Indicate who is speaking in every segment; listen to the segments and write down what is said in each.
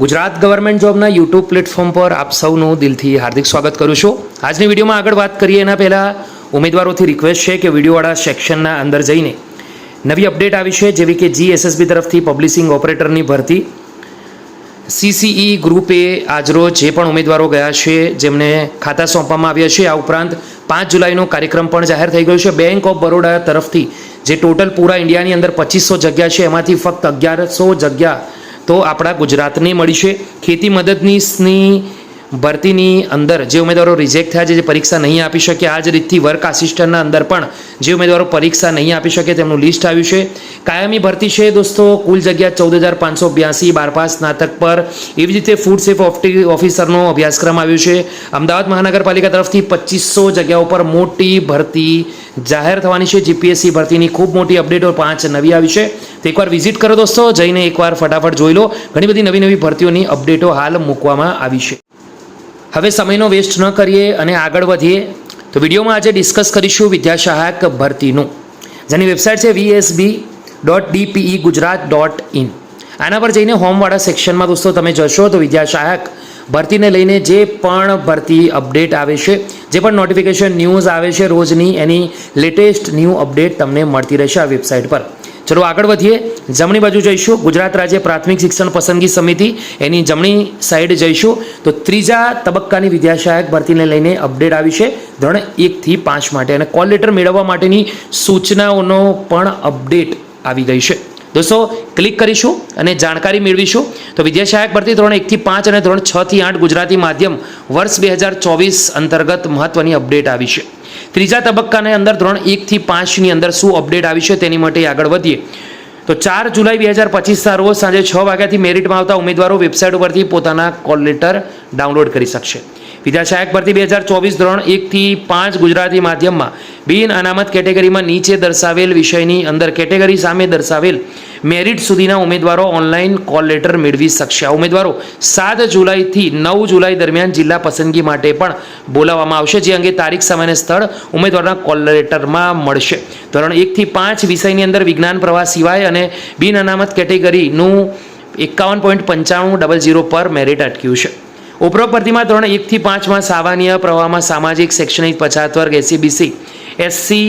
Speaker 1: Gujarat government જોબના YouTube platform પર આપ સૌનું દિલથી હાર્દિક સ્વાગત કરું છું. આજની વિડીયોમાં આગળ વાત કરીએ એના પહેલાં ઉમેદવારોથી રિક્વેસ્ટ છે કે વિડીયોવાળા સેક્શનના અંદર જઈને નવી અપડેટ આવી છે, જેવી કે જીએસએસબી તરફથી પબ્લિશિંગ ઓપરેટરની ભરતી. સીસીઈ ગ્રુપે આજરોજ જે પણ ઉમેદવારો ગયા છે, જેમને ખાતા સોંપવામાં આવ્યા છે, આ ઉપરાંત પાંચ જુલાઈનો કાર્યક્રમ પણ જાહેર થઈ ગયો છે. બેંક ઓફ બરોડા તરફથી જે ટોટલ પૂરા ઇન્ડિયાની અંદર પચીસો જગ્યા છે, એમાંથી ફક્ત અગિયારસો જગ્યા તો આપણા ગુજરાતને મળી છે ખેતી મદદનીશની ભરતીની અંદર જે ઉમેદવારો રિજેક્ટ થયા છે, જે પરીક્ષા નહીં આપી શકે, આ જ રીતથી વર્ક આસિસ્ટન્ટના અંદર પણ જે ઉમેદવારો પરીક્ષા નહીં આપી શકે તેમનું લિસ્ટ આવ્યું છે. કાયમી ભરતી છે દોસ્તો, કુલ જગ્યા ચૌદ હજાર પાંચસો બ્યાસી બાર પાસ સ્નાતક પર. એવી જ રીતે ફૂડ સેફ ઓફિસરનો અભ્યાસક્રમ આવ્યો છે. અમદાવાદ મહાનગરપાલિકા તરફથી પચીસો જગ્યાઓ પર મોટી ભરતી જાહેર થવાની છે. જીપીએસસી ભરતીની ખૂબ મોટી અપડેટો પાંચ નવી આવી છે. તો એકવાર વિઝિટ કરો દોસ્તો, જઈને એકવાર ફટાફટ જોઈ લો. ઘણી બધી નવી નવી ભરતીઓની અપડેટો હાલ મૂકવામાં આવી છે. હવે સમયનો વેસ્ટ ન કરીએ અને આગળ વધીએ, તો વિડીયોમાં આજે ડિસ્કસ કરીશું વિદ્યાસહાયક ભરતીનું. જેની વેબસાઇટ છે VSB dot DPE Gujarat dot in આના પર જઈને હોમવાળા સેક્શનમાં દોસ્તો તમે જશો તો વિદ્યાસહાયક ભરતીને લઈને જે પણ ભરતી અપડેટ આવે છે, જે પણ નોટિફિકેશન ન્યૂઝ આવે છે રોજની, એની લેટેસ્ટ ન્યૂ અપડેટ તમને મળતી રહેશે આ વેબસાઇટ પર. ચલો આગળ વધીએ. જમણી બાજુ જઈશું. ગુજરાત રાજ્ય પ્રાથમિક શિક્ષણ પસંદગી સમિતિ, એની જમણી સાઈડ જઈશું. તો ત્રીજા તબક્કાની વિદ્યાસહાયક ભરતીને લઈને અપડેટ આવી છે ધોરણ એકથી પાંચ માટે. અને કોલ લેટર મેળવવા માટેની સૂચનાઓનો પણ અપડેટ આવી ગઈ છે. દોસ્તો ક્લિક કરીશું અને જાણકારી મેળવીશું. તો વિદ્યાસહાયક ભરતી ધોરણ એકથી પાંચ અને ધોરણ છ થી આઠ ગુજરાતી માધ્યમ વર્ષ બે હજાર ચોવીસ અંતર્ગત મહત્વની અપડેટ આવી છે. ત્રીજા તબક્કાને અંદર ધોરણ એકથી પાંચની અંદર શું અપડેટ આવી છે તેની માટે આગળ વધીએ. તો ચાર જુલાઈ બે હજાર પચીસના રોજ સાંજે છ વાગ્યાથી મેરિટમાં આવતા ઉમેદવારો વેબસાઇટ ઉપરથી પોતાના કોલ લેટર ડાઉનલોડ કરી શકશે. વિદ્યાસહાયક ભરતી બે હજાર ચોવીસ ધોરણ એકથી પાંચ ગુજરાતી માધ્યમમાં બિન અનામત કેટેગરીમાં નીચે દર્શાવેલ વિષયની અંદર કેટેગરી સામે દર્શાવેલ મેરિટ સુધીના ઉમેદવારો ઓનલાઈન કોલ લેટર મેળવી શકશે. આ ઉમેદવારો સાત જુલાઈથી નવ જુલાઈ દરમિયાન જિલ્લા પસંદગી માટે પણ બોલાવવામાં આવશે, જે અંગે તારીખ અને સ્થળ ઉમેદવારના કોલ લેટરમાં મળશે. ધોરણ એકથી પાંચ વિષયની અંદર વિજ્ઞાન, પ્રવાહ, સિવાય અને બિન અનામત કેટેગરીનું એકાવન પોઈન્ટ પંચાણું ડબલ ઝીરો પર મેરિટ અટક્યું છે. ઉપરોક્ત ભરતીમાં ધોરણ એકથી પાંચમાં સામાન્ય પ્રવાહમાં સામાજિક, શૈક્ષણિક, પછાત વર્ગ એસીબીસી એસસી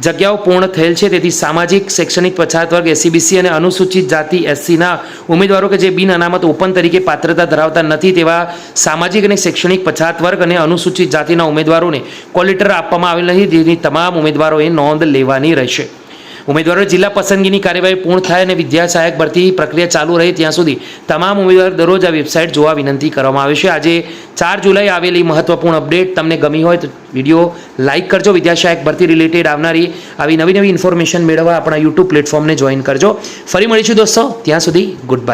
Speaker 1: જગ્યાઓ પૂર્ણ થયેલ છે. તેથી સામાજિક, શૈક્ષણિક, પછાત વર્ગ એસીબીસી અને અનુસૂચિત જાતિ એસસીના ઉમેદવારો કે જે બિન અનામત, ઓપન તરીકે પાત્રતા ધરાવતા નથી તેવા સામાજિક અને શૈક્ષણિક, પછાત વર્ગ અને અનુસૂચિત જાતિના ઉમેદવારોને કોલેટર આપવામાં આવેલ નથી જેની તમામ ઉમેદવારોએ નોંધ લેવાની રહેશે. ઉમેદવારો જિલ્લા પસંદગીની કાર્યવાહી પૂર્ણ થાય અને વિદ્યા સહાયક ભરતી પ્રક્રિયા ચાલુ રહે ત્યાં સુધી તમામ ઉમેદવાર દરરોજ આ વેબસાઇટ જોવા વિનંતી કરવામાં આવે છે. આજે ચાર જુલાઈ આવેલી મહત્વપૂર્ણ અપડેટ તમને ગમી હોય તો વીડિયો લાઇક કરજો. વિદ્યા સહાયક ભરતી રિલેટેડ આવનારી આવી નવી નવી ઇન્ફોર્મેશન મેળવવા આપણા યુટ્યુબ પ્લેટફોર્મને જોઈન કરજો. ફરી મળીશું દોસ્તો, ત્યાં સુધી ગુડ બાય